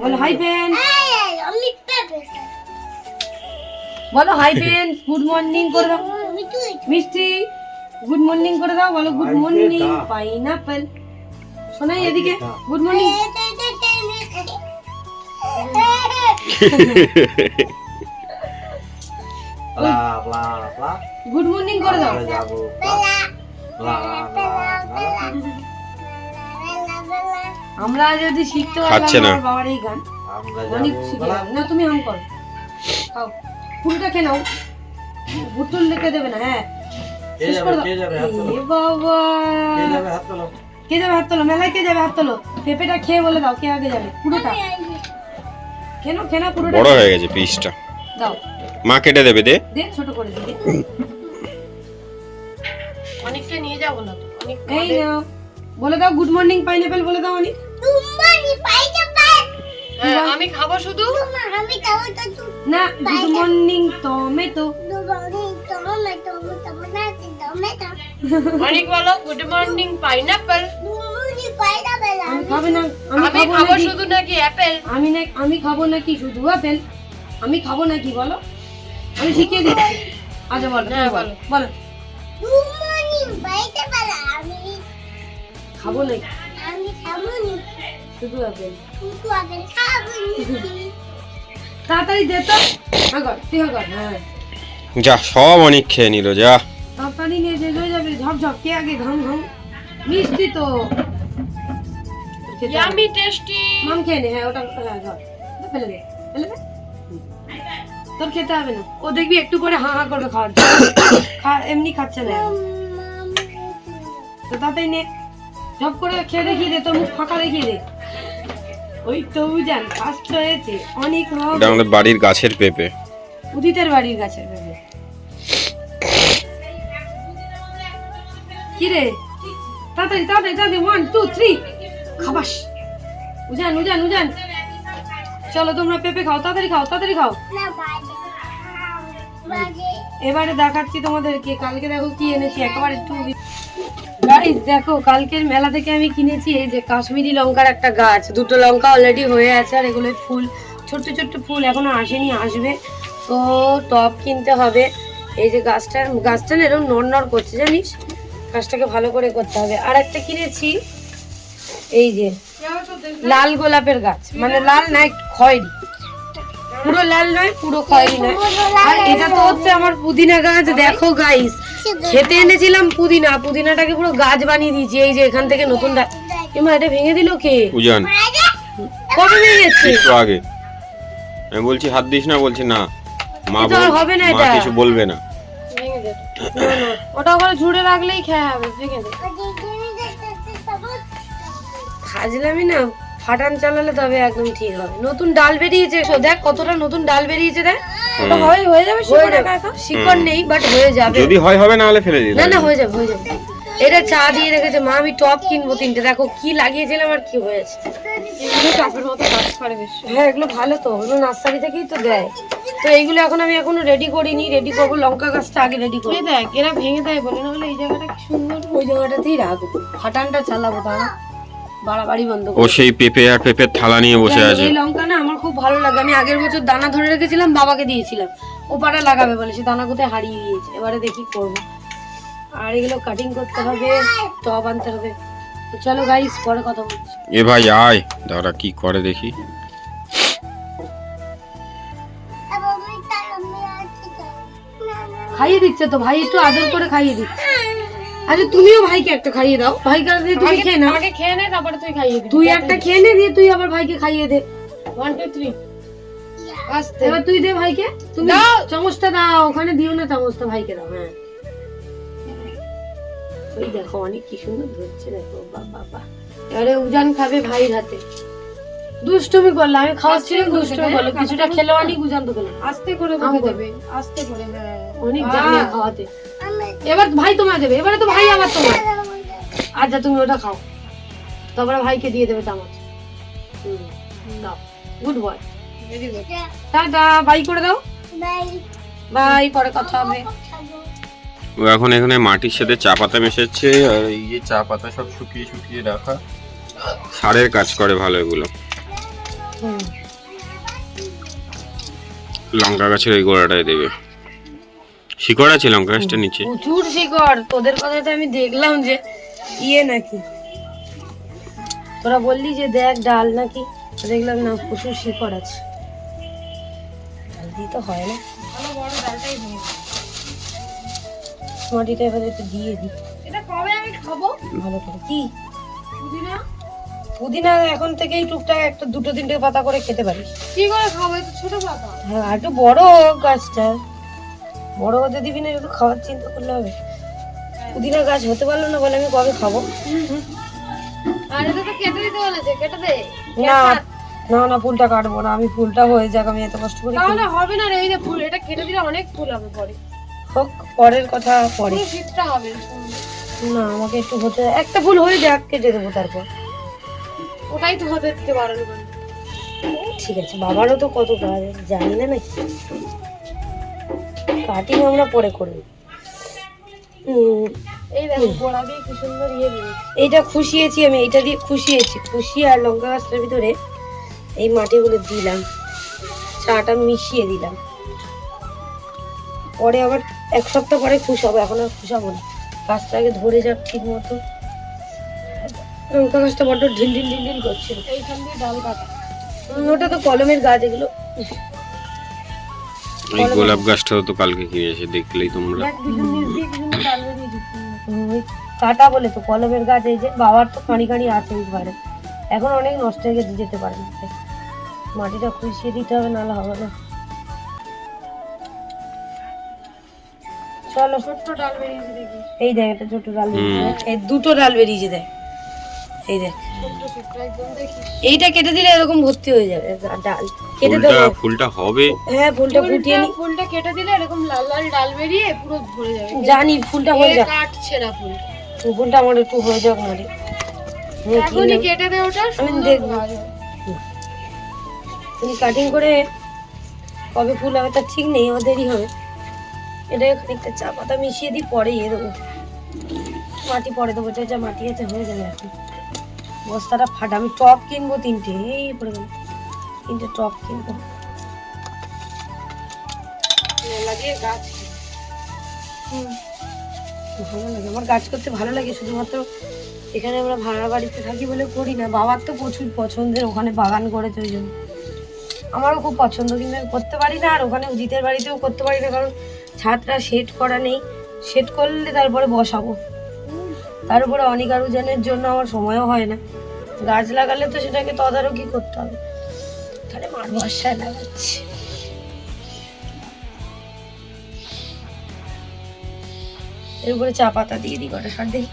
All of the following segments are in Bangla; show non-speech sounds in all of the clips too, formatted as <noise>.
বলো হাই এই, আমি বলো হাই গুড মর্নিং করে দাও। মিষ্টি গুড মর্নিং করে দাও। বলো গুড মর্নিং পাইনাপেল শোনাই এদিকে। গুড মর্নিং গুড মর্নিং করে দাও। আমরা যদি শিখতে পারলাম আমার বাবার এই গান অনেক শিখে না তুমি হাম করো। খাও। ফুলটা খেয়ে নাও। বোতল লেখে দেবে না হ্যাঁ। কে শেষ যাবে করে দাও। হাত তোলো। বাবা। কে যাবে হাত তোলো? কে যাবে হাত তোলো? মেলায় কে যাবে হাত তোলো? পেঁপেটা খেয়ে বলে দাও কে আগে যাবে? পুরোটা। কেন খেনা পুরোটা। বড় হয়ে গেছে পিসটা দাও। মা কেটে দেবে দে। দে ছোট করে দিদি অনেকটা নিয়ে যাব না তো? অনেক এই নাও। বলে দাও গুড মর্নিং পাইনাপেল বলে দাও অনেক। আমি খাব শুধু? আমি খাব তো না গুড মর্নিং টমেটো। অনেক বলো গুড মর্নিং পাইনাপেল। আমি খাবে না আমি আমি খাব খাব নাকি? শুধু নাকি অ্যাপেল। আমি না আমি খাব নাকি শুধু আপেল আমি খাব নাকি বলো? আমি শিখিয়ে দিচ্ছি আচ্ছা বলো হ্যাঁ, বলো বলো। বেলা। আমি খাব নাকি? আমি খাব নি শুধু আপেল তুই আগে খাব তাড়াতাড়ি দে তো। কর তুই কর হ্যাঁ। যা সব অনেক খেয়ে নিল যা। তাড়াতাড়ি নিয়ে শেষ হয়ে যাবে ঝপ ঝপ কে আগে ঘাম ঘাম? মিষ্টি তো। ইয়ামি টেস্টি মাম খেয়ে নে হ্যাঁ ওটা হ্যাঁ ধর। দে, ফেলে দে ফেলে দে। তোর খেতে হবে না। ও দেখবি একটু করে হাঁ হাঁ করবে খাওয়ার। <coughs> খা এমনি খাচ্ছে না। তো তাতেই নে। ঝপ করে খেয়ে দেখিয়ে দে তোর মুখ ফাঁকা দেখিয়ে দে। ওই তো জান ফার্স্ট হয়েছে অনেক হবে এটা আমাদের বাড়ির গাছের পেঁপে। উদিতের বাড়ির কাছে ভেবে কি রে? তাড়াতাড়ি তাড়াতাড়ি তাড়াতাড়ি ওয়ান টু থ্রি খাবাস। উজান উজান উজান। চলো তোমরা পেঁপে খাও তাড়াতাড়ি খাও তাড়াতাড়ি খাও। এবারে দেখাচ্ছি তোমাদেরকে কালকে দেখো কি এনেছি একেবারে একটু গাইস দেখো, কালকের মেলা থেকে আমি কিনেছি এই যে কাশ্মীরি লঙ্কার একটা গাছ। দুটো লঙ্কা অলরেডি হয়ে আছে আর এগুলো ফুল, ছোট্ট ছোট্ট ফুল এখনও আসেনি, আসবে। তো টব কিনতে হবে। এই যে গাছটা গাছটা না এরকম নড় করছে, জানিস? গাছটাকে ভালো করে করতে হবে। আর একটা কিনেছি, এই যে, লাল গোলাপের গাছ। মানে লাল না খয়েরি। পুরো লাল নয় পুরো খয়েরি নয়। আর এটা তো হচ্ছে আমার পুদিনা গাছ দেখো গাইস খেতে এনেছিলাম পুদিনা পুদিনাটাকে পুরো গাছ বানিয়ে দিয়েছি এই যে এখান থেকে নতুন এমা এটা ভেঙে দিল কে? উজান। কবে ভেঙেছে একটু আগে। আমি বলছি হাত দিস না বলছি না। মা হবে না এটা। কিছু বলবে না। ভেঙে দে না, না, ওটা ওখানে ঝুড়ে রাখলেই খেয়ে হবে ভেঙে দে। খাজলামি না। ফাটান চালালে তবে একদম ঠিক হবে। নতুন ডাল বেরিয়েছে শো দেখ কতটা নতুন ডাল বেরিয়েছে দেখ। ওটা হয় হয়ে যাবে শিকড় একা একা? শিকড় নেই বাট হয়ে যাবে। যদি হয় হবে না হলে ফেলে দিই না না হয়ে যাবে হয়ে যাবে। এটা চা দিয়ে রেখেছে মা আমি টপ কিনবো তিনটে। দেখো কি লাগিয়েছিলাম আর কি হয়েছে। এগুলো টপের মতো কাজ করে বেশ। হ্যাঁ এগুলো ভালো তো। ওগুলো নার্সারি থেকেই তো দেয়। তো এইগুলো এখন আমি এখনও রেডি করিনি। রেডি করব লঙ্কা গাছটা আগে রেডি করি দেখ এরা ভেঙে দেয় বলে না হলে এই জায়গাটা কি সুন্দর। ওই জায়গাটাতেই রাখব। ফাটানটা চালাবো তারা বাড়াবাড়ি বন্ধ ও সেই পেঁপে আর পেঁপের থালা নিয়ে বসে আছে। এই লঙ্কা না আমার খুব ভালো লাগে। আমি আগের বছর দানা ধরে রেখেছিলাম বাবাকে দিয়েছিলাম। ও পাটা লাগাবে বলে সে দানা কোথায় হারিয়ে গিয়েছে। এবারে দেখি করব। আর এগুলো কাটিং করতে হবে টব আনতে হবে। চলো গাইস পরে কথা বলছি। এ ভাই আয়। দাঁড়া কি করে দেখি? খাইয়ে দিচ্ছে তো ভাই একটু আদর করে খাইয়ে দিচ্ছে। আচ্ছা তুমিও ভাইকে একটা খাইয়ে দাও। আর দিয়ে তুমি খেয়ে নাও। আগে খেয়ে নে তারপরে তুই খাইয়ে দিবি। তুই একটা খেয়ে নে দিয়ে তুই আবার ভাইকে খাইয়ে দে। ওয়ান টু থ্রি আস্তে। এবার তুই দে ভাইকে। তুমি চামচটা দাও ওখানে দিও না চামচটা ভাইকে দাও হ্যাঁ। ওই দেখো অনেক কি সুন্দর ধরছে দেখো বাবা বাবা। এবারে উজান খাবে ভাইয়ের হাতে। দুষ্টুমি করল আমি খাওয়াচ্ছিলাম দুষ্টুমি করল কিছুটা খেলো অনেক উজান তো খেলাম আস্তে করে। দেবে আস্তে করে হ্যাঁ। অনেক। জানে খাওয়াতে। এবার ভাই তোমার দেবে এবারে তো ভাই আবার তোমার আচ্ছা তুমি ওটা খাও। তারপরে ভাইকে দিয়ে দেবে চামচ। হুম, দাও। গুড বয় টাটা বাই করে দাও। বাই। পরে কথা হবে। ও এখন এখানে মাটির সাথে চা পাতা মেশাচ্ছে আর এই যে চা পাতা সব শুকিয়ে শুকিয়ে রাখা। সারের কাজ করে ভালো এগুলো। হুম। লঙ্কা গাছের এই গোড়াটাই দেবে। শিকড় আছে লঙ্কা গাছটা নিচে। প্রচুর শিকড়। তোদের কথাতে আমি দেখলাম যে ইয়ে নাকি। তোরা বললি যে দেখ ডাল নাকি। দেখলাম না প্রচুর শিকড় আছে। ডাল দিয়ে তো হয় না। বড় ডালটাই মাটিটা এবার একটু দিয়ে দিই। এটা কবে আমি খাব? ভালো করে। কি? পুদিনা? পুদিনা এখন থেকেই টুকটাক একটা দুটো তিনটে পাতা করে খেতে পারিস। কি করে খাব? ছোট পাতা। হ্যাঁ আর একটু বড় হোক গাছটা। বড় হতে দিবি না একটু খাওয়ার চিন্তা করলে হবে। পুদিনা গাছ হতে পারল না বলে আমি কবে খাব? আর কেটে দিতে বলেছে কেটে দে। না না না ফুলটা কাটবো না আমি ফুলটা হয়ে যাক আমি এত কষ্ট করে তাহলে হবে না রে এই যে ফুল এটা কেটে দিলে অনেক ফুল হবে পরে। হোক পরের কথা পরে। পুরো শীতটা হবে। না আমাকে একটু হতে একটা ফুল হয়ে যাক কেটে দেবো তারপর। ওটাই তো হতে দিতে করে ঠিক আছে বাবারও তো কত কাজ জানি না নাকি। কাটিং আমরা পরে করব ইয়ে এইটা খুশিয়েছি আমি এইটা দিয়ে খুশিয়েছি। খুশি আর লঙ্কা গাছটার ভিতরে এই মাটিগুলো দিলাম। চাটা মিশিয়ে দিলাম। পরে আবার এক সপ্তাহ পরে খুশ খুশাবো এখন আর খুশ খুশাবো না। গাছটাকে ধরে যাক ঠিক মতো। লঙ্কা গাছটা বড্ড ঢিল ঢিল ঢিল ঢিল করছিল। কাটা। ওটা তো কলমের গাছ এগুলো এই গোলাপ গাছটাও তো কালকে কিনেছে দেখলেই তোমরা। কাটা বলে তো কলমের গাছ এই যে বাবার তো কাঁড়ি কাঁড়ি আছে এই ঘরে। এখন অনেক নষ্ট হয়ে গেছে যেতে পারে না। মাটিটা খুশিয়ে দিতে হবে নাহলে হবে না। চলো। ছোট্ট ডাল বেরিয়েছে দেখি। এই দেখ একটা ছোট ডাল বেরিয়েছে। এই দুটো ডাল বেরিয়েছে দেখ। এই দেখ এইটা কেটে দিলে এরকম ভর্তি হয়ে যাবে ডাল কেটে ফুলটা দেবো ফুলটা হবে। হ্যাঁ ফুলটা ফুটিয়ে নি। ফুলটা কেটে দিলে এরকম লাল লাল ডাল বেরিয়ে পুরো ভরে যাবে। জানি ফুলটা হয়ে এ যাক। কাটছে ফুল ফুলটা। আমার একটু হয়ে যাক হুম, এখনই কেটে দে ওটা আমি দেখব। তুমি কাটিং করে কবে ফুল হবে তার ঠিক নেই দেরি হবে। এটা খানিকটা চা পাতা মিশিয়ে দিই পরে ইয়ে দেবো। মাটি পরে দেবো যা মাটি আছে হয়ে যাবে এখন। বস্তাটা ফাটা আমি টপ কিনবো তিনটে এই পড়ে গেল। তিনটে টপ কিনবো। গাছ। ভালো লাগে আমার কাজ করতে ভালো লাগে শুধুমাত্র এখানে আমরা ভাড়া বাড়িতে থাকি বলে করি না বাবার তো প্রচুর পছন্দের ওখানে বাগান করেছে ওই জন্য। আমারও খুব পছন্দ কিন্তু আমি করতে পারি না আর ওখানে উদিতের বাড়িতেও করতে পারি না কারণ ছাদটা সেট করা নেই। সেট করলে তারপরে বসাবো। তার উপরে অনেক আরুজনের জন্য আমার সময়ও হয় না। গাছ লাগালে তো সেটাকে তদারকি করতে হবে। তাহলে মার বর্ষায় লাগাচ্ছি। এর উপরে চা পাতা দিয়ে দিই কটা সার দেখি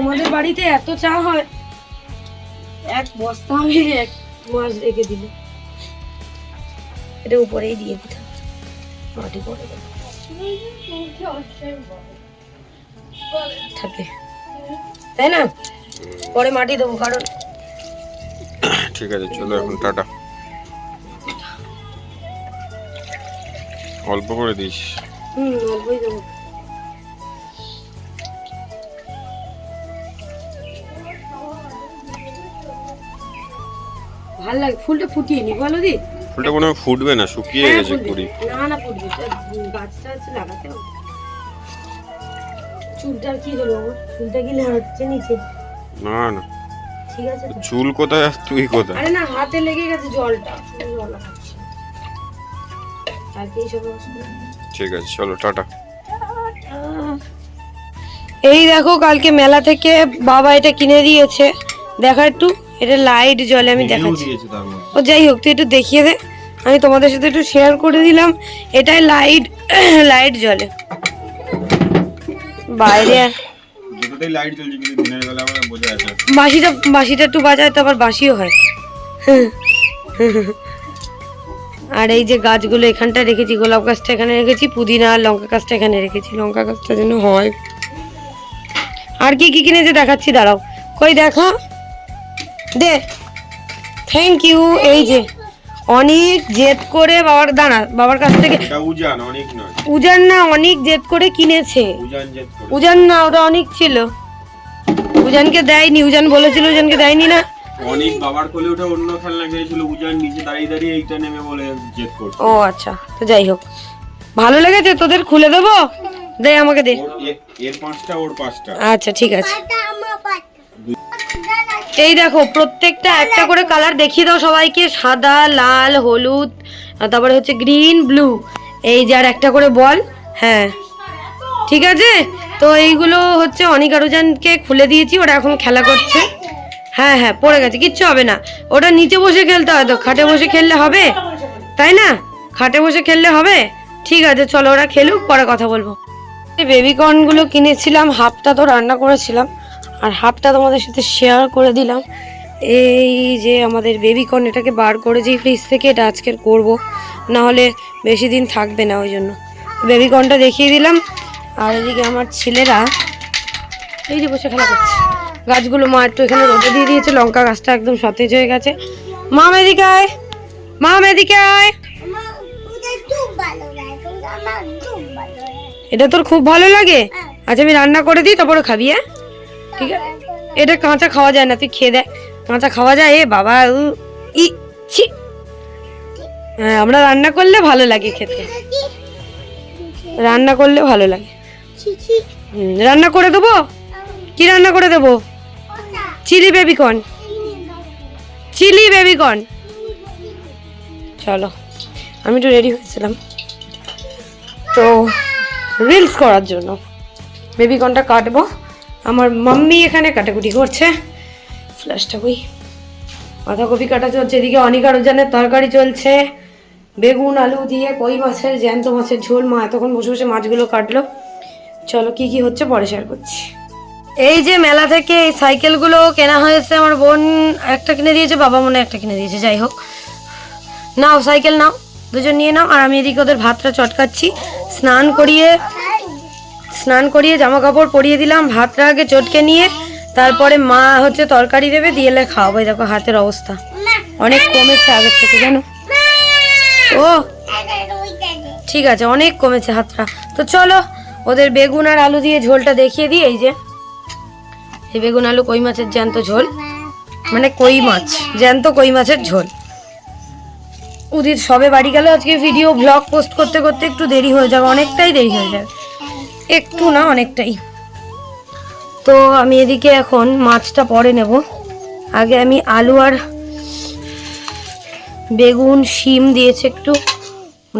আমাদের বাড়িতে এত চা হয়, এক বস্তা আমি এক মাস রেখে দিলে। এটা উপরেই দিয়ে দিতাম। মাটি করে দেবো থাকে তাই না? পরে মাটি দেবো কারণ ঠিক আছে চলো এখন টাটা। অল্প করে দিস। হুম অল্পই দেবো। ভালো লাগে ফুলটা ফুটিয়ে নি বলো দি। ফুলটা কোনো ফুটবে না শুকিয়ে হ্যাঁ, গেছে। কুড়ি। না না ফুটবে। গাছটা আছে লাগাতে হবে। চুলটার কি হলো চুলটা কি হচ্ছে নিচে? না না। ঠিক আছে চুল কোথায় আর তুই কোথায়? আরে না হাতে লেগে গেছে জলটা। চুল জল লাগাচ্ছে আর কি সব অসুবিধা ঠিক আছে চলো টাটা। এই দেখো কালকে মেলা থেকে বাবা এটা কিনে দিয়েছে। দেখা একটু এটা লাইট জ্বলে আমি দেখাচ্ছি। ও যাই হোক তুই একটু দেখিয়ে দে। আমি তোমাদের সাথে একটু শেয়ার করে দিলাম। এটাই লাইট লাইট জ্বলে বাইরে আর-। বাঁশিটা বাঁশিটা একটু বাজায় তো আবার বাঁশিও হয়। আর এই যে গাছগুলো এখানটা রেখেছি গোলাপ গাছটা এখানে রেখেছি পুদিনা আর লঙ্কা গাছটা এখানে রেখেছি। লঙ্কা গাছটা যেন হয়। আর কি কি কিনেছে দেখাচ্ছি দাঁড়াও। কই দেখা। দে। থ্যাংক ইউ এই যে। অনেক জেদ করে বাবার দাঁড়া বাবার কাছ থেকে। উজান অনেক নয়। উজান না অনেক জেদ করে কিনেছে। উজান জেদ করে। উজান না ওটা অনেক ছিল। উজানকে দেয়নি উজান বলেছিল উজানকে দেয়নি না। অনেক বাবার কোলে ওঠে অন্য খেলনা খেয়েছিল উজান নিচে দাঁড়িয়ে দাঁড়িয়ে এইটা নেমে বলে জেদ করছে। ও আচ্ছা তো যাই হোক। ভালো লেগেছে? তোদের খুলে দেবো? দে আমাকে দে। এর পাঁচটা ওর পাঁচটা। আচ্ছা ঠিক আছে। এই দেখো প্রত্যেকটা একটা করে কালার দেখিয়ে দাও সবাইকে। সাদা লাল হলুদ তারপরে হচ্ছে গ্রিন ব্লু এই যে আর একটা করে বল। হ্যাঁ। ঠিক আছে? তো এইগুলো হচ্ছে অনিক আরুজানকে খুলে দিয়েছি ওরা এখন খেলা করছে। হ্যাঁ হ্যাঁ পড়ে গেছে কিচ্ছু হবে না। ওটা নিচে বসে খেলতে হয় তো খাটে বসে খেললে হবে? তাই না? খাটে বসে খেললে হবে? ঠিক আছে চলো ওরা খেলুক পরে কথা বলব। বেবি কর্নগুলো কিনেছিলাম হাফটা তো রান্না করেছিলাম। আর হাফটা তোমাদের সাথে শেয়ার করে দিলাম। এই যে আমাদের বেবি কর্ন এটাকে বার করে করেছি ফ্রিজ থেকে এটা আজকের করব না হলে বেশি দিন থাকবে না ওই জন্য। বেবি কর্নটা দেখিয়ে দিলাম। আর এদিকে আমার ছেলেরা, এই যে বসে খেলা করছে। গাছগুলো মা একটু এখানে রোদে দিয়ে দিয়েছে, লঙ্কা গাছটা একদম সতেজ হয়ে গেছে। মা এদিকে আয়, মা এদিকে আয়। এটা তোর খুব ভালো লাগে? আচ্ছা আমি রান্না করে দিই, তারপরে খাবি হ্যাঁ? ঠিক আছে? এটা কাঁচা খাওয়া যায় না, তুই খেয়ে দেখ। কাঁচা খাওয়া যায়, এ বাবা ই, ছি। হ্যাঁ আমরা রান্না করলে ভালো লাগে খেতে। রান্না করলে ভালো লাগে। রান্না করে দেবো? কি রান্না করে দেবো? Chili baby corn. Chili baby corn. চলো, আমি একটু রেডি হয়েছিলাম। তো, রিলস করার জন্য। বেবিকর্নটা কাটবো। আমার মাম্মি এখানে কাটাকুটি করছে। ফ্ল্যাশটা কই? বাঁধাকপি কাটা চলছে, এদিকে অনিকার উজানের তরকারি চলছে। বেগুন, আলু দিয়ে কই মাছের, জ্যান্ত মাছের ঝোল, মা এতক্ষণ বসে বসে মাছগুলো কাটলো। চলো, কি কি হচ্ছে পরে শেয়ার করছি। এই যে মেলা থেকে এই সাইকেলগুলো কেনা হয়েছে, আমার বোন একটা কিনে দিয়েছে, বাবা মনে একটা কিনে দিয়েছে, যাই হোক। নাও, সাইকেল নাও, দুজন নিয়ে নাও, আর আমি এদিকে ওদের ভাতটা চটকাচ্ছি। স্নান করিয়ে স্নান করিয়ে জামা কাপড় পরিয়ে দিলাম ভাতটা আগে চটকে নিয়ে, তারপরে মা হচ্ছে তরকারি দেবে, দিয়ে খাওয়াবো। দেখো হাতের অবস্থা। অনেক কমেছে আগের থেকে, জানো? ও, ঠিক আছে, অনেক কমেছে হাতটা। তো চলো, ওদের বেগুন আর আলু দিয়ে ঝোলটা দেখিয়ে দিই, এই যে। এই বেগুন, আলু, কই মাছের জ্যান্ত ঝোল? মানে কই মাছ, জ্যান্ত কই মাছের ঝোল। উদিত সবে বাড়ি গেল, আজকে ভিডিও ব্লগ পোস্ট করতে করতে একটু দেরি হয়ে যাবে, অনেকটাই দেরি হয়ে যাবে। একটু না অনেকটাই। তো আমি এদিকে এখন মাছটা পরে নেব। আগে আমি আলু আর বেগুন, শিম দিয়েছে একটু,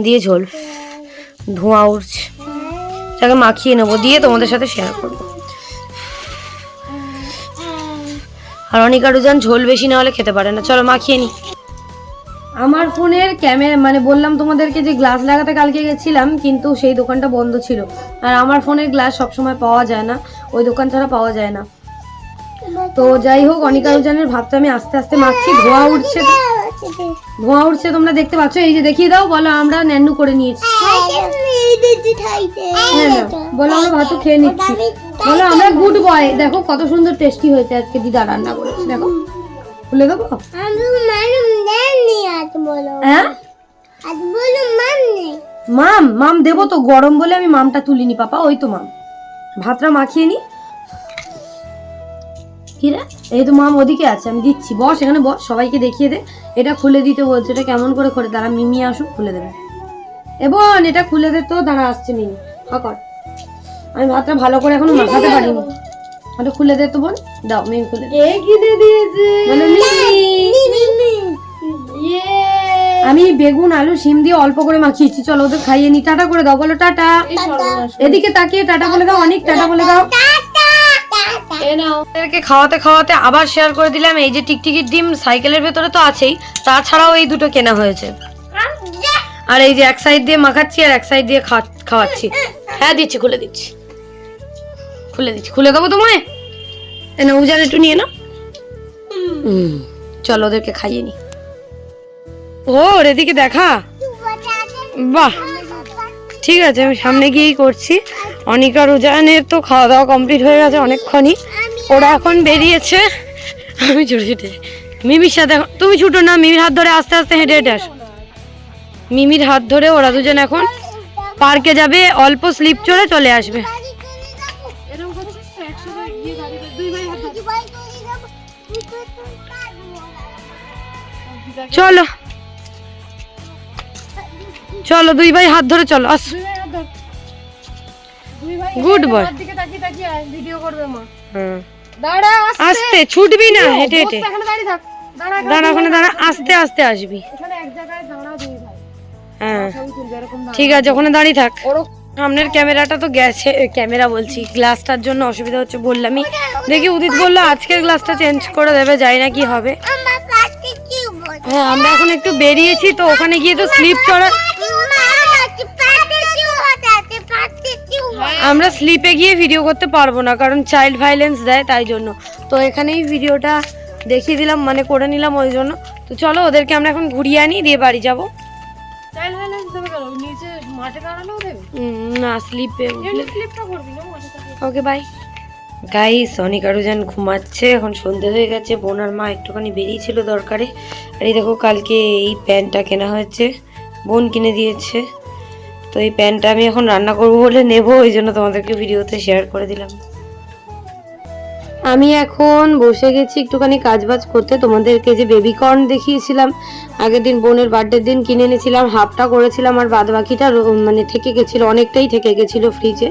দিয়ে ঝোল। ধোঁয়া উঠছে তাকে মাখিয়ে নেব, দিয়ে তোমাদের সাথে শেয়ার করব। আর অনিকা রুজান ঝোল বেশি না হলে খেতে পারে না। চলো মাখিয়ে নি। আমার ফোনের ক্যামেরা মানে বললাম তোমাদেরকে যে গ্লাস লাগাতে কালকে গেছিলাম, কিন্তু সেই দোকানটা বন্ধ ছিল। আর আমার ফোনের গ্লাস সবসময় পাওয়া যায় না, ওই দোকান ছাড়া পাওয়া যায় না। তো যাই হোক, অনিকা রুজানের ভাতটা আমি আস্তে আস্তে মাখছি, ধোঁয়া উঠছে ধোঁয়া উঠছে, তোমরা দেখতে পাচ্ছ, এই যে দেখিয়ে দাও, বলো আমরা ন্যান্নু করে নিয়েছি। হ্যাঁ না বলো আমরা ভাতও খেয়ে নিচ্ছি। বলো আমরা গুড বয় দেখো কত সুন্দর টেস্টি হয়েছে আজকে দিদা রান্না করেছে, দেখো। খুলে দেবো? আমি আজ বলো। হ্যাঁ? আজ বলো মাননি মাম মাম দেবো তো গরম বলে আমি মামটা তুলিনি পাপা ওই তো মাম। ভাতটা মাখিয়ে নি। কি রে এই তো মাম ওদিকে আছে আমি দিচ্ছি। বস এখানে বস সবাইকে দেখিয়ে দে। এটা খুলে দিতে বলছে এটা কেমন করে করে দাঁড়া মিমি আসুক খুলে দেবে। এবং এটা খুলে দে তো দাঁড়া আসছে মিমি। হা কর। আমি ভাতটা ভালো করে এখনও মাখাতে পারিনি। ওটা খুলে দে তো বোন। দাও মিমি খুলে দে। কিনে দিয়েছে? বলো মিমি আমি বেগুন আলু শিম দিয়ে অল্প করে মাখিয়েছি। চলো ওদের খাইয়ে নি। টাটা করে দাও বলো টাটা। এদিকে তাকিয়ে টাটা বলে দাও অনেক টাটা বলে দাও। ওদেরকে খাওয়াতে খাওয়াতে আবার শেয়ার করে দিলাম। এই যে টিকটিকির ডিম সাইকেলের ভেতরে তো আছেই তাছাড়াও এই দুটো কেনা হয়েছে। আর এই যে এক সাইড দিয়ে মাখাচ্ছি আর এক সাইড দিয়ে খাওয়াচ্ছি। হ্যাঁ দিচ্ছি খুলে দিচ্ছি। খুলে দিচ্ছি। খুলে দেবো তোমায়? এনে উজান একটু নিয়ে নাও। হুম চলো ওদেরকে খাইয়ে নি। ও ওর এদিকে দেখা। বাহ। ঠিক আছে আমি সামনে গিয়েই করছি। অনিকা রুজানের তো খাওয়া দাওয়া কমপ্লিট হয়ে গেছে অনেকক্ষণই। ওরা এখন বেরিয়েছে। আমি ছুটে ছুটে। মিমির সাথে তুমি ছুটো না মিমির হাত ধরে আস্তে আস্তে হেঁটে হেঁটে আসো। মিমির হাত ধরে ওরা দুজন এখন পার্কে যাবে অল্প স্লিপ চড়ে চলে আসবে। চলো। চলো দুই ভাই হাত ধরে চলো আস। গুড বয় হ্যাঁ। আস্তে। আস্তে ছুটবি না হেঁটে হেঁটে। দাঁড়া ওখানে দাঁড়া। আস্তে আস্তে আসবি। হ্যাঁ। ঠিক আছে ওখানে দাঁড়িয়ে থাক। সামনের ক্যামেরাটা তো গেছে ক্যামেরা বলছি গ্লাসটার জন্য অসুবিধা হচ্ছে বললামই। দেখি উদিত বলল আজকের গ্লাসটা চেঞ্জ করে দেবে জানি না কি হবে। হ্যাঁ আমরা এখন একটু বেরিয়েছি তো ওখানে গিয়ে তো স্লিপ চড়া আমরা স্লিপে গিয়ে ভিডিও করতে পারব না কারণ চাইল্ড ভাইলেন্স দেয় তাই জন্য। তো এখানেই ভিডিওটা দেখিয়ে দিলাম মানে করে নিলাম ওই জন্য। তো চলো ওদেরকে আমরা এখন ঘুরিয়ে আনি দিয়ে বাড়ি যাব। চাইল্ড হাইল্যান্ড দেবে কেন? নিচে মাঠে দাঁড়ালেও দেবে? না স্লিপে এমনি করবি না ওকে বাই গাইস অনেক আরও যেন ঘুমাচ্ছে এখন সন্ধে হয়ে গেছে বোন আর মা একটুখানি বেরিয়েছিল দরকারে। আর এই দেখো কালকে এই প্যান্টটা কেনা হয়েছে বোন কিনে দিয়েছে। তো এই প্যান্টটা আমি এখন রান্না করব বলে নেব, ওই জন্য তোমাদেরকে ভিডিওতে শেয়ার করে দিলাম। আমি এখন বসে গেছি একটুখানি কাজবাজ করতে। তোমাদেরকে যে বেবি কর্ন দেখিয়েছিলাম, আগের দিন বোনের বার্থডের দিন কিনে এনেছিলাম হাফটা করেছিলাম আর বাদ বাকিটা মানে থেকে গেছিল, অনেকটাই থেকে গেছিল ফ্রিজে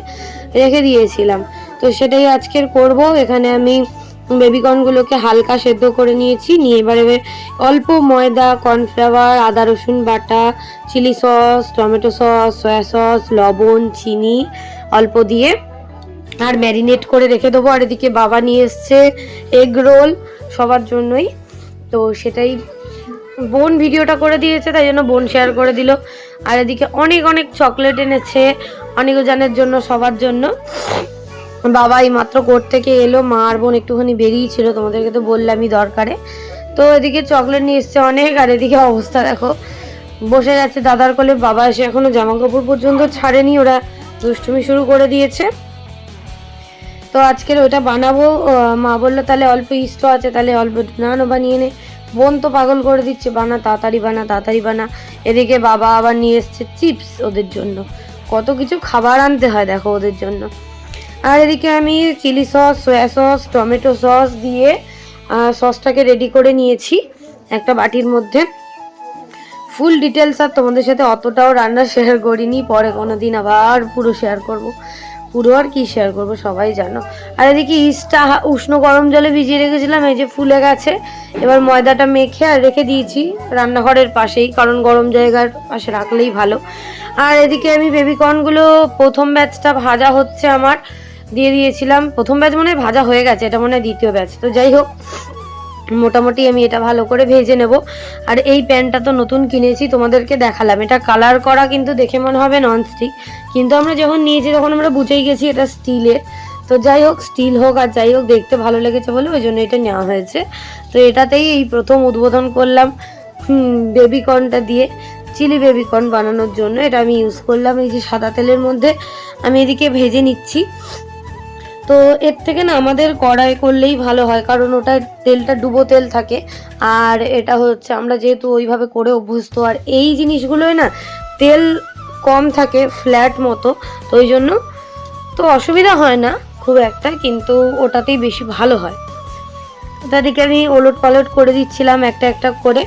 রেখে দিয়েছিলাম। তো সেটাই আজকের করব। এখানে আমি বেবিকর্নগুলোকে হালকা সেদ্ধ করে নিয়েছি। নিয়ে এবারে অল্প ময়দা, কর্নফ্লাওয়ার, আদা, রসুন, বাটা, chili sauce, tomato sauce, soya sauce, লবণ, চিনি অল্প দিয়ে আর ম্যারিনেট করে রেখে দেবো। আর এদিকে বাবা নিয়ে এসছে এগ রোল সবার জন্যই। তো সেটাই বোন ভিডিওটা করে দিয়েছে, তাই জন্য বোন শেয়ার করে দিল। আর এদিকে অনেক অনেক চকলেট এনেছে অনেক অনেকজনের জন্য, সবার জন্য। বাবা এই মাত্র কোর্ট থেকে এলো মা আর বোন একটুখানি বেরিয়েছিল তোমাদেরকে তো বললামই দরকারে। তো এদিকে চকলেট নিয়ে এসছে অনেক, আর এদিকে অবস্থা দেখো, বসে গেছে দাদার কোলে, বাবা এসে এখনও জামা কাপড় পর্যন্ত ছাড়েনি, ওরা দুষ্টুমি শুরু করে দিয়েছে। তো আজকের ওটা বানাবো মা বলল তাহলে অল্প ইস্ট আছে, তাহলে অল্প নানও বানিয়ে নে। বোন তো পাগল করে দিচ্ছে, বানা, তাড়াতাড়ি বানা তাড়াতাড়ি বানা। এদিকে বাবা আবার নিয়ে এসছে চিপস ওদের জন্য। কত কিছু খাবার আনতে হয় দেখো ওদের জন্য। আর এদিকে আমি chili sauce, soya sauce, tomato sauce দিয়ে সসটাকে রেডি করে নিয়েছি একটা বাটির মধ্যে। ফুল ডিটেলস আর তোমাদের সাথে অতটাও রান্না শেয়ার করিনি, পরে কোনো দিন আবার পুরো শেয়ার করব। পুরো আর কি শেয়ার করব, সবাই জানো। আর এদিকে ইস্টটা উষ্ণ গরম জলে ভিজিয়ে রেখেছিলাম, এই যে ফুলে গেছে। এবার ময়দাটা মেখে আর রেখে দিয়েছি রান্নাঘরের পাশেই, কারণ গরম জায়গার পাশে রাখলেই ভালো। আর এদিকে আমি বেবিকর্নগুলো প্রথম ব্যাচটা ভাজা হচ্ছে আমার। দিয়ে দিয়েছিলাম। প্রথম ব্যাচ মনে ভাজা হয়ে গেছে, এটা মনে হয় দ্বিতীয় ব্যাচ তো যাই হোক, মোটামুটি আমি এটা ভালো করে ভেজে নেব। আর এই প্যান্টটা তো নতুন কিনেছি, তোমাদেরকে দেখালাম। এটা কালার করা কিন্তু দেখে মনে হবে ননস্টিক কিন্তু আমরা যখন নিয়েছি, তখন আমরা বুঝেই গেছি এটা স্টিলের তো যাই হোক স্টিল হোক আর যাই হোক, দেখতে ভালো লেগেছে বলে ওই জন্য এটা নেওয়া হয়েছে। তো এটাতেই এই প্রথম উদ্বোধন করলাম বেবিকর্নটা দিয়ে চিলি বেবিকর্ন বানানোর জন্য। এটা আমি ইউজ করলাম এই যে সাদা তেলের মধ্যে। আমি এদিকে ভেজে নিচ্ছি। তো এর থেকে না আমাদের কড়াই করলেই ভালো হয়, কারণ ওটা তেলটা ডুবো তেল থাকে। আর এটা হচ্ছে আমরা যেহেতু ওইভাবে করে অভ্যস্ত, আর এই জিনিসগুলোই না তেল কম থাকে ফ্ল্যাট মতো, তো ওই জন্য তো অসুবিধা হয় না খুব একটা, কিন্তু ওটাতেই বেশি ভালো হয়। তাদেরকে আমি ওলট পালট করে দিচ্ছিলাম একটা একটা করে।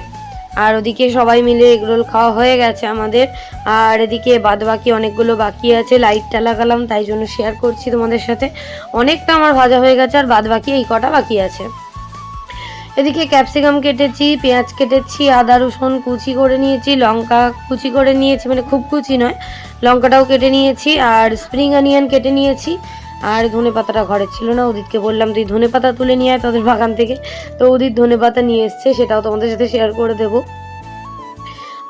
আর ওদিকে সবাই মিলে এগরোল খাওয়া হয়ে গেছে আমাদের। আর এদিকে বাদ বাকি অনেকগুলো বাকি আছে লাইটটা লাগালাম, তাই জন্য শেয়ার করছি তোমাদের সাথে। অনেকটা আমার ভাজা হয়ে গেছে আর বাদ বাকি এই কটা বাকি আছে। এদিকে ক্যাপসিকাম কেটেছি, পেঁয়াজ কেটেছি, আদা, রসুন কুচি করে নিয়েছি, লঙ্কা কুচি করে নিয়েছি মানে খুব কুচি নয়, লঙ্কাটাও কেটে নিয়েছি, আর স্প্রিং অনিয়ন কেটে নিয়েছি। আর ধনে পাতাটা ঘরে ছিল না, উদিতকে বললাম, তুই ধনে পাতা তুলে নিয়ে আয় তাদের বাগান থেকে। তো উদিত ধনে পাতা নিয়ে এসছে, সেটাও তোমাদের সাথে শেয়ার করে দেবো।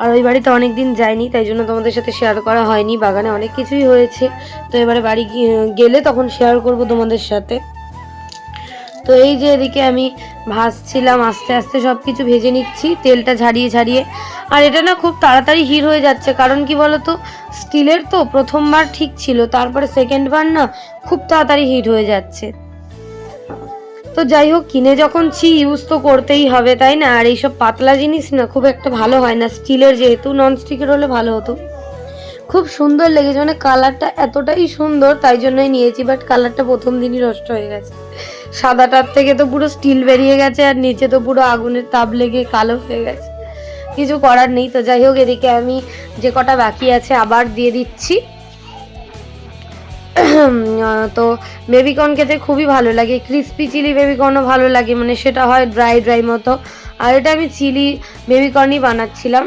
আর ওই বাড়িতে অনেক দিন যায়নি, তাই জন্য তোমাদের সাথে শেয়ার করা হয়নি। বাগানে অনেক কিছুই হয়েছে। তো এবারে বাড়ি গেলে তখন শেয়ার করব তোমাদের সাথে। তো এই যে এদিকে আমি ভাজছিলাম, আস্তে আস্তে সব কিছু ভেজে নিচ্ছি, তেলটা ঝাড়িয়ে ঝাড়িয়ে। আর এটা না খুব তাড়াতাড়ি হিট হয়ে যাচ্ছে, কারণ কি বলতো, স্টিলের তো প্রথমবার ঠিক ছিল, তারপরে সেকেন্ডবার না খুব তাড়াতাড়ি হিট হয়ে যাচ্ছে। তো যাই হোক, কিনে যখন ছি ইউজ তো করতেই হবে, তাই না? আর এইসব পাতলা জিনিস না খুব একটা ভালো হয় না, স্টিলের যেহেতু নন স্টিকের হলে ভালো হতো। খুব সুন্দর লেগেছে মানে কালারটা এতটাই সুন্দর, তাই জন্যই নিয়েছি বাট কালারটা প্রথম দিনই নষ্ট হয়ে গেছে। সাদাটার থেকে তো পুরো স্টিল বেরিয়ে গেছে, আর নিচে তো পুরো আগুনের তাপ লেগে কালো হয়ে গেছে। কিছু করার নেই তো, যাই হোক, এদিকে আমি যে কটা বাকি আছে আবার দিয়ে দিচ্ছি। <clears throat> তো বেবিকর্ন খেতে খুবই ভালো লাগে, ক্রিস্পি চিলি বেবিকর্নও ভালো লাগে মানে সেটা হয় ড্রাই ড্রাই মতো। আর এটা আমি চিলি বেবিকর্নই বানাচ্ছিলাম।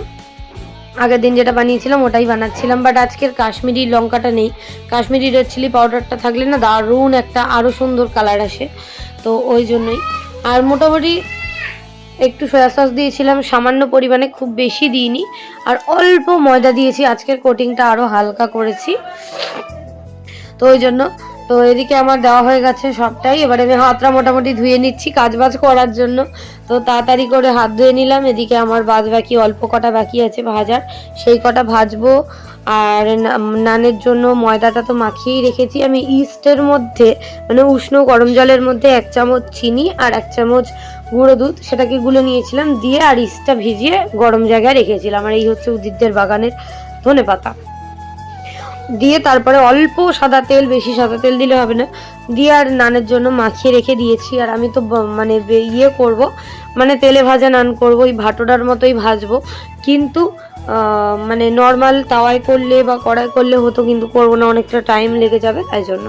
আগের দিন যেটা বানিয়েছিলাম ওটাই বানাচ্ছিলাম বাট আজকের কাশ্মীরি লঙ্কাটা নেই। কাশ্মীরি রেড চিলি পাউডারটা থাকলে না দারুণ একটা আরও সুন্দর কালার আসে, তো ওই জন্যই। আর মোটামুটি একটু সয়া সস দিয়েছিলাম, সামান্য পরিমাণে খুব বেশি দিইনি, আর অল্প ময়দা দিয়েছি, আজকের কোটিংটা আরও হালকা করেছি। তো ওই জন্য, তো এদিকে আমার দেওয়া হয়ে গেছে সবটাই, এবারে আমি হাতটা মোটামুটি ধুয়ে নিচ্ছি কাজ বাজ করার জন্য। তো তাড়াতাড়ি করে হাত ধুয়ে নিলাম। এদিকে আমার বাদ বাকি অল্প কটা বাকি আছে ভাজার। সেই কটা ভাজবো। আর নানের জন্য ময়দাটা তো মাখিয়েই রেখেছি। আমি ইস্টের মধ্যে মানে উষ্ণ গরম জলের মধ্যে এক চামচ চিনি আর এক চামচ গুঁড়ো দুধ, সেটাকে গুলে নিয়েছিলাম। দিয়ে আর ইস্টটা ভিজিয়ে গরম জায়গায় রেখেছিলাম। আর এই হচ্ছে উদিতদের বাগানের ধনে পাতা দিয়ে তারপরে অল্প সাদা তেল, বেশি সাদা তেল দিলে হবে না। দিয়ে আর নানের জন্য মাখিয়ে রেখে দিয়েছি। আর আমি তো মানে ইয়ে করব মানে তেলে ভাজা নান করব, ওই ভাটোটার মতোই ভাজবো। কিন্তু মানে নর্মাল তাওয়ায় করলে বা কড়াই করলে হতো, কিন্তু করব না, অনেকটা টাইম লেগে যাবে, তাই জন্য।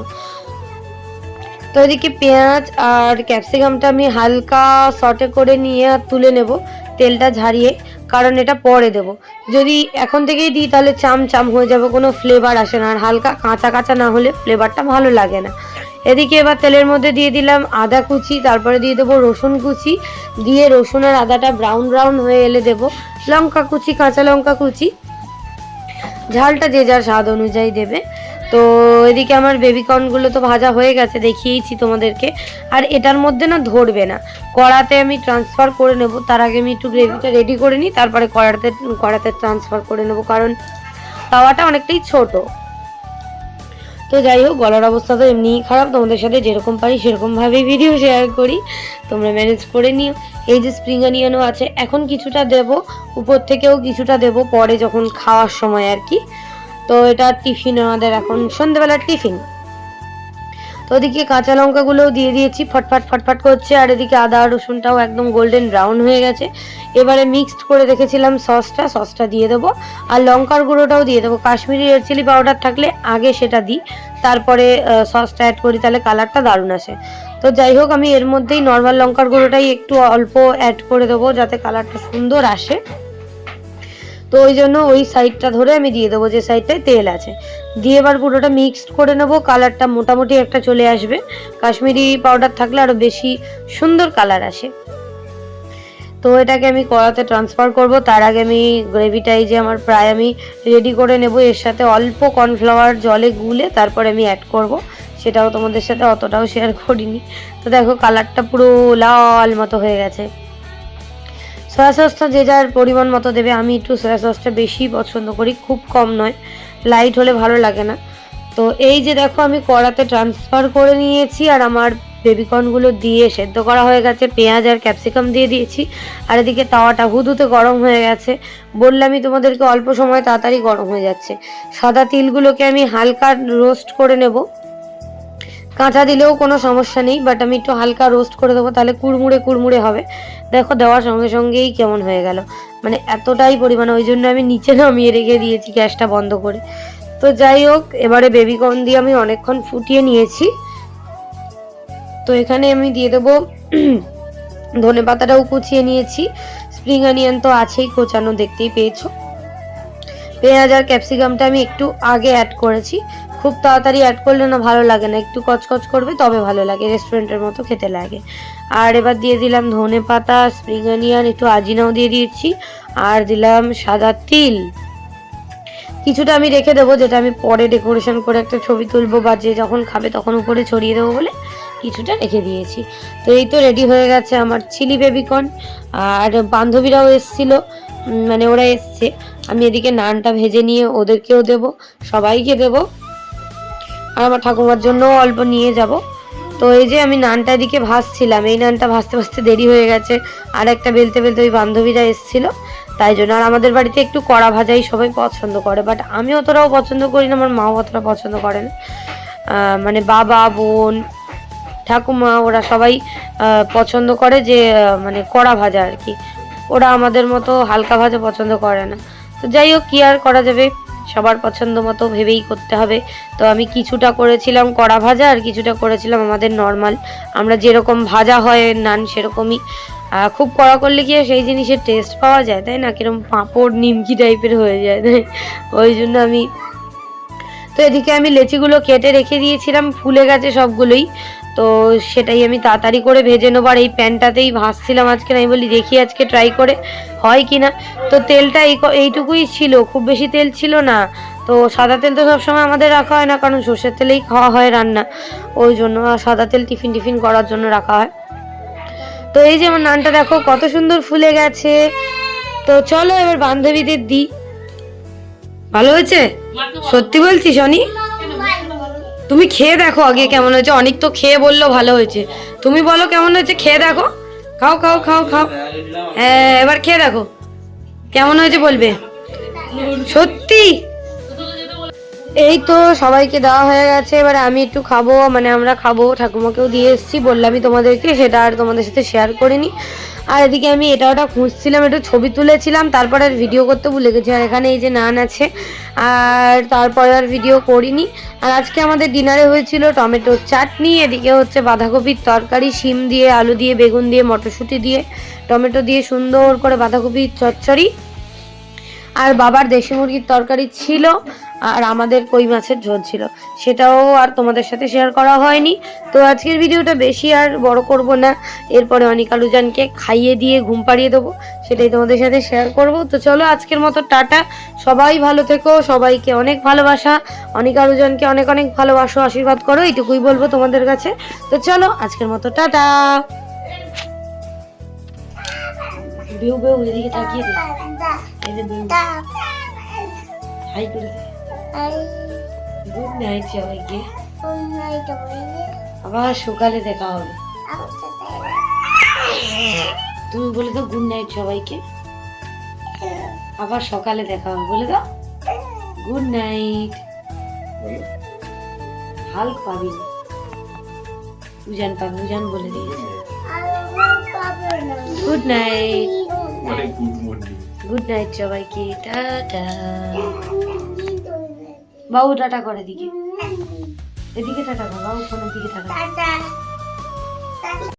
তো এদিকে পেঁয়াজ আর ক্যাপসিকামটা আমি হালকা সটে করে নিয়ে আর তুলে নেব, তেলটা ঝারিয়ে কারণ এটা পরে দেব। যদি এখন থেকেই দিই তাহলে চাম চাম হয়ে যাবে, কোনো ফ্লেভার আসে না। আর হালকা কাঁচা কাঁচা না হলে ফ্লেভারটা ভালো লাগে না। এদিকে এবার তেলের মধ্যে দিয়ে দিলাম আদা কুচি, তারপরে দিয়ে দেবো রসুন কুচি। দিয়ে রসুন আর আদাটা ব্রাউন ব্রাউন হয়ে এলে দেবো লঙ্কা কুচি, কাঁচা লঙ্কা কুচি। ঝালটা যে যার স্বাদ অনুযায়ী দেবে। তো এদিকে আমার বেবিকর্নগুলো তো ভাজা হয়ে গেছে দেখিয়েইছি তোমাদেরকে। আর এটার মধ্যে না ধরবে না। কড়াতে আমি ট্রান্সফার করে নেব। তার আগে আমি একটু গ্রেভিটা রেডি করে নিই, তারপরে কড়াতে কড়াতে ট্রান্সফার করে নেব। কারণ তাওয়াটা অনেকটাই ছোট। তো যাই হোক, গলার অবস্থা তো এমনিই খারাপ। তোমাদের সাথে যেরকম পারি সেরকমভাবেই ভিডিও শেয়ার করি। তোমরা ম্যানেজ করে নিও। এই যে স্প্রিং অনিয়নও আছে, এখন কিছুটা দেব। উপর থেকেও কিছুটা দেব, পরে যখন খাওয়ার সময় আর কি। তো এটা টিফিন আমাদের এখন সন্ধ্যেবেলার টিফিন তো ওদিকে কাঁচা লঙ্কাগুলোও দিয়ে দিয়েছি, ফটফট ফটফট করছে, আর এদিকে আদা রসুনটাও একদম গোল্ডেন ব্রাউন হয়ে গেছে। এবারে মিক্সড করে রেখেছিলাম সসটা সসটা দিয়ে দেবো। আর লঙ্কার গুঁড়োটাও দিয়ে দেবো। কাশ্মীরি রেড চিলি পাউডার থাকলে আগে সেটা দিই, তারপরে সসটা অ্যাড করি, তাহলে কালারটা দারুণ আসে। তো যাই হোক, আমি এর মধ্যেই নর্মাল লঙ্কার গুঁড়োটাই একটু অল্প অ্যাড করে দেবো, যাতে কালারটা সুন্দর আসে। তো ওই জন্য ওই সাইডটা ধরে আমি দিয়ে দেবো, যে সাইডটায় তেল আছে। দিয়ে এবার পুরোটা মিক্সড করে নেব কালারটা মোটামুটি একটা চলে আসবে। কাশ্মীরি পাউডার থাকলে আরও বেশি সুন্দর কালার আসে। তো এটাকে আমি কড়াতে ট্রান্সফার করব, তার আগে আমি গ্রেভিটাই যে আমার প্রায় আমি রেডি করে নেব, এর সাথে অল্প কর্নফ্লাওয়ার জলে গুলে তারপরে আমি অ্যাড করব। সেটাও তোমাদের সাথে অতটাও শেয়ার করিনি। তো দেখো কালারটা পুরো লাল মতো হয়ে গেছে। সয়া সসটা যে যার পরিমাণ মতো দেবে, আমি একটু সয়া সসটা বেশি পছন্দ করি, খুব কম নয়। লাইট হলে ভালো লাগে না। তো এই যে দেখো, আমি কড়াতে ট্রান্সফার করে নিয়েছি, আর আমার বেবিকর্নগুলো দিয়ে সেদ্ধ করা হয়ে গেছে। পেঁয়াজ আর ক্যাপসিকাম দিয়ে দিয়েছি। আর এদিকে তাওয়াটা হুদুতে গরম হয়ে গেছে। বললামই তোমাদেরকে অল্প সময় তাড়াতাড়ি গরম হয়ে যাচ্ছে। সাদা তিলগুলোকে আমি হালকা রোস্ট করে নেব। কাঁচা দিলেও কোনো সমস্যা নেই বাট আমি একটু হালকা রোস্ট করে দেবো, তাহলে কুড়মুড়ে কুড়মুড়ে হবে। দেখো, দেওয়ার সঙ্গে সঙ্গেই কেমন হয়ে গেল। মানে এতটাই পরিমাণে, ওই জন্য আমি নিচে নামিয়ে রেখে দিয়েছি গ্যাসটা বন্ধ করে। তো যাই হোক, এবারে বেবিকর্ন দিয়ে আমি অনেকক্ষণ ফুটিয়ে নিয়েছি। তো এখানে আমি দিয়ে দেবো <clears throat> ধনে পাতাটাও কুচিয়ে নিয়েছি। স্প্রিং অনিয়ন তো আছেই, কোচানো দেখতেই পেয়েছ। পেঁয়াজ আর ক্যাপসিকামটা আমি একটু আগে অ্যাড করেছি। খুব তাড়াতাড়ি অ্যাড করলে না ভালো লাগে না। একটু কচকচ করবে, তবে ভালো লাগে রেস্টুরেন্টের মতো খেতে লাগে। আর এবার দিয়ে দিলাম ধনে পাতা স্প্রিং অনিয়ন একটু আজিনাও দিয়ে দিয়েছি। আর দিলাম সাদা তিল। কিছুটা আমি রেখে দেবো, যেটা আমি পরে ডেকোরেশন করে একটা ছবি তুলবো বা যে যখন খাবে তখন উপরে ছড়িয়ে দেবো বলে কিছুটা রেখে দিয়েছি। তো এই তো রেডি হয়ে গেছে আমার চিলি বেবিকর্ন আর বান্ধবীরাও এসছিল মানে ওরা এসছে। আমি এদিকে নানটা ভেজে নিয়ে ওদেরকেও দেব, সবাইকে দেব। আর আমার ঠাকুমার জন্য অল্প নিয়ে যাব। তো এই যে আমি নানটা দিকে ভাসছিলাম, এই নানটা ভাজতে ভাসতে দেরি হয়ে গেছে। আর একটা বেলতে বেলতে ওই বান্ধবীরা এসেছিল, তাই জন্য। আর আমাদের বাড়িতে একটু কড়া ভাজাই সবাই পছন্দ করে বাট আমি অতটাও পছন্দ করি না, আমার মাও অতটা পছন্দ করে না। মানে বাবা, বোন, ঠাকুমা, ওরা সবাই পছন্দ করে যে মানে কড়া ভাজা আর কি। ওরা আমাদের মতো হালকা ভাজা পছন্দ করে না। তো যাই হোক, কী আর করা যাবে? সবার পছন্দ মতো ভেবেই করতে হবে। তো আমি কিছুটা করেছিলাম কড়া ভাজা আর কিছুটা করেছিলাম আমাদের নর্মাল আমরা যেরকম ভাজা হয় নান সেরকমই। খুব কড়া করলে কি সেই জিনিসের টেস্ট পাওয়া যায়, তাই না? কীরকম পাঁপড়, নিমকি টাইপের হয়ে যায়, তাই ওই জন্য আমি তো এদিকে আমি লেচিগুলো কেটে রেখে দিয়েছিলাম, ফুলে গেছে সবগুলোই। তো সেটাই আমি তাড়াতাড়ি করে ভেজে নেব। আর এই প্যানটাতেই ভাজছিলাম আজকে, আমি বলি দেখি আজকে ট্রাই করে হয় কি না তো তেলটা এই এইটুকুই ছিল, খুব বেশি তেল ছিল না। তো সাদা তেল তো সবসময় আমাদের রাখা হয় না, কারণ সর্ষের তেলেই খাওয়া হয় রান্না। ওই জন্য আর সাদা তেল টিফিন টিফিন করার জন্য রাখা হয়। তো এই যে আমার নানটা দেখো, কত সুন্দর ফুলে গেছে। তো চলো এবার বান্ধবীদের দিই। ভালো হয়েছে? সত্যি বলছি, শনি? তুমি খেয়ে দেখো আগে কেমন হয়েছে। অনেক তো খেয়ে বলল ভালো হয়েছে। তুমি বলো কেমন হয়েছে, খেয়ে দেখো। খাও খাও খাও খাও। হ্যাঁ এবার খেয়ে দেখো। কেমন হয়েছে বলবে? সত্যি? এই তো সবাইকে দেওয়া হয়ে গেছে, এবার আমি একটু খাব। মানে আমরা খাব, ঠাকুমাকেও দিয়ে এসেছি, বললামই তোমাদেরকে, সেটা আর তোমাদের সাথে শেয়ার করিনি। আর এদিকে আমি এটা ওটা খুঁজছিলাম, একটু ছবি তুলেছিলাম, তারপরে আর ভিডিও করতে ভুলে গেছি, আর এখানে এই যে নান আছে, আর তারপরে আর ভিডিও করিনি। আর আজকে আমাদের ডিনারে হয়েছিল টমেটোর চাটনি, এদিকে হচ্ছে বাঁধাকপির তরকারি, শিম দিয়ে, আলু দিয়ে, বেগুন দিয়ে, মটরশুঁটি দিয়ে, টমেটো দিয়ে সুন্দর করে বাঁধাকপির চচ্চড়ি। আর বাবার দেশি মুরগির তরকারি ছিল আর আমাদের কই মাছের ঝোল ছিল সেটাও আর তোমাদের সাথে শেয়ার করা হয়নি। তো আজকের ভিডিওটা বেশি আর বড় করব না এরপরে অনিক আলুজানকে খাইয়ে দিয়ে ঘুম পাড়িয়ে দেবো সেটাই তোমাদের সাথে শেয়ার করব। তো চলো আজকের মতো টাটা সবাই ভালো থেকো সবাইকে অনেক ভালোবাসা অনিক আলুজানকে অনেক অনেক ভালোবাসো আশীর্বাদ করো এইটুকুই বলব তোমাদের কাছে। তো চলো আজকের মতো টাটা। বেউ বেউ এদিকে তাকিয়ে দে এই যে বেউ হাই করে দে। গুড নাইট সবাইকে আবার সকালে দেখা হবে। তুমি বলে দাও গুড নাইট সবাইকে। আবার সকালে দেখা হবে বলে দাও। গুড নাইট হাল্ক পাবি না। উজান পাবি উজান বলে দিয়েছে। গুড নাইট গুড নাইট সবাইকে টাটা। বাবু টাটা করে দিকে। এদিকে টাটা কর বাবু ফোনের দিকে টাটা